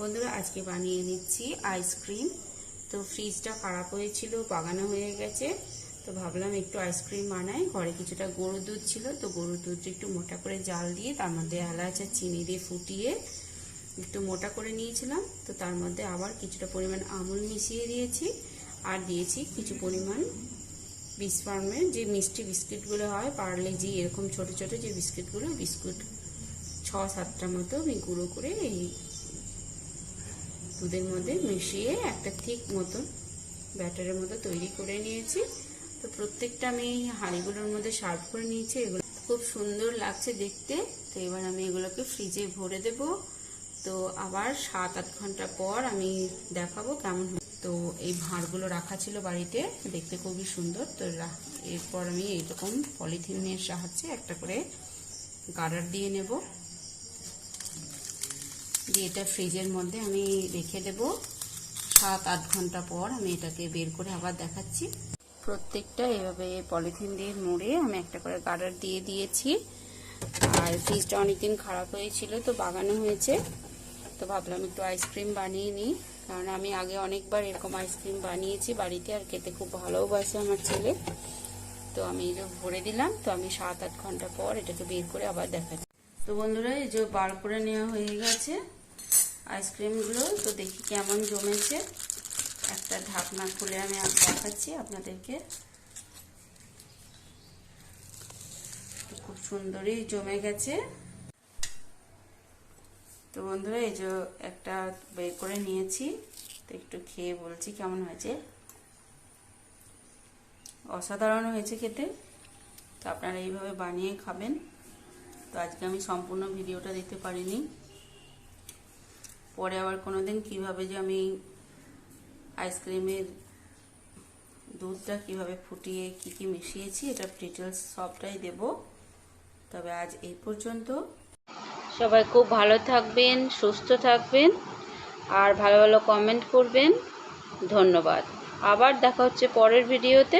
বন্ধুরা, আজকে বানিয়ে নিচ্ছি আইসক্রিম তো ফ্রিজটা খারাপ হয়েছিল, বাগানো হয়ে গেছে। তো ভাবলাম একটু আইসক্রিম বানাই। ঘরে কিছুটা গরুর দুধ ছিল, তো গরুর দুধটা একটু মোটা করে জাল দিয়ে, তার মধ্যে এলাচ আর চিনি দিয়ে ফুটিয়ে একটু মোটা করে নিয়েছিলাম। তো তার মধ্যে আবার কিছুটা পরিমাণ আমুল মিশিয়ে দিয়েছি আর দিয়েছি কিছু পরিমাণ বিসফার্মের যে মিষ্টি বিস্কিটগুলো হয়, পার্লে জি এরকম ছোট ছোট যে বিস্কিটগুলো, বিস্কুট ছ সাতটা মতো আমি গুঁড়ো করে এই দুধের মধ্যে মিশিয়ে একটা ঠিক মতন ব্যাটারের মতো তৈরি করে নিয়েছি। তো প্রত্যেকটা আমি হাঁড়িগুলোর মধ্যে সার্ভ করে নিয়েছি। এগুলো খুব সুন্দর লাগছে দেখতে। তো এবার আমি এগুলোকে ফ্রিজে ভরে দেব। তো আবার সাত আট ঘণ্টা পর আমি দেখাবো কেমন তো এই ভাঁড়গুলো রাখা ছিল বাড়িতে, দেখতে খুবই সুন্দর। তো এরপর আমি এইরকম পলিথিনের সাহায্যে একটা করে গার্ডার দিয়ে নেব। দিয়ে এটা ফ্রিজের মধ্যে আমি রেখে দেব। সাত, আট ঘণ্টা পর আমি এটাকে বের করে আবার দেখাচ্ছি। প্রত্যেকটা এভাবে পলিথিন দিয়ে মুড়ে আমি একটা করে গার্ডার দিয়ে দিয়েছি। আর ফ্রিজটা অনেকদিন খারাপ হয়েছিল, তো বাগানো হয়েছে। তো ভাবলাম একটু আইসক্রিম বানিয়ে নিই। কারণ আমি আগে অনেকবার এরকম আইসক্রিম বানিয়েছি বাড়িতে আর খেতে খুব ভালোবাসে আমার ছেলে। তো আমি এই যে ভরে দিলাম, তো আমি সাত, আট ঘণ্টা পর এটাকে বের করে আবার দেখাচ্ছি। তো বন্ধুরা, এই যে বার করে নেওয়া হয়ে গেছে। আইসক্রিমগুলো তো দেখি কেমন জমেছে। একটা ঢাকনা খুলে আমি দেখাচ্ছি আপনাদেরকে। খুব সুন্দরই জমে গেছে। তো বন্ধুরা, এই যে একটা বের করে নিয়েছি। তো একটু খেয়ে বলছি কেমন হয়েছে। অসাধারণ হয়েছে খেতে। তো আপনারা এইভাবে বানিয়ে খাবেন। তো আজকে আমি সম্পূর্ণ ভিডিওটা দিতে পারিনি। পরে আবার কোনো দিন কীভাবে যে আমি আইসক্রিমের দুধটা কীভাবে ফুটিয়ে কি কি মিশিয়েছি এটা ডিটেলস সবটাই দেব। তবে আজ এই পর্যন্ত। সবাই খুব ভালো থাকবেন, সুস্থ থাকবেন, আর ভালো ভালো কমেন্ট করবেন। ধন্যবাদ। আবার দেখা হচ্ছে পরের ভিডিওতে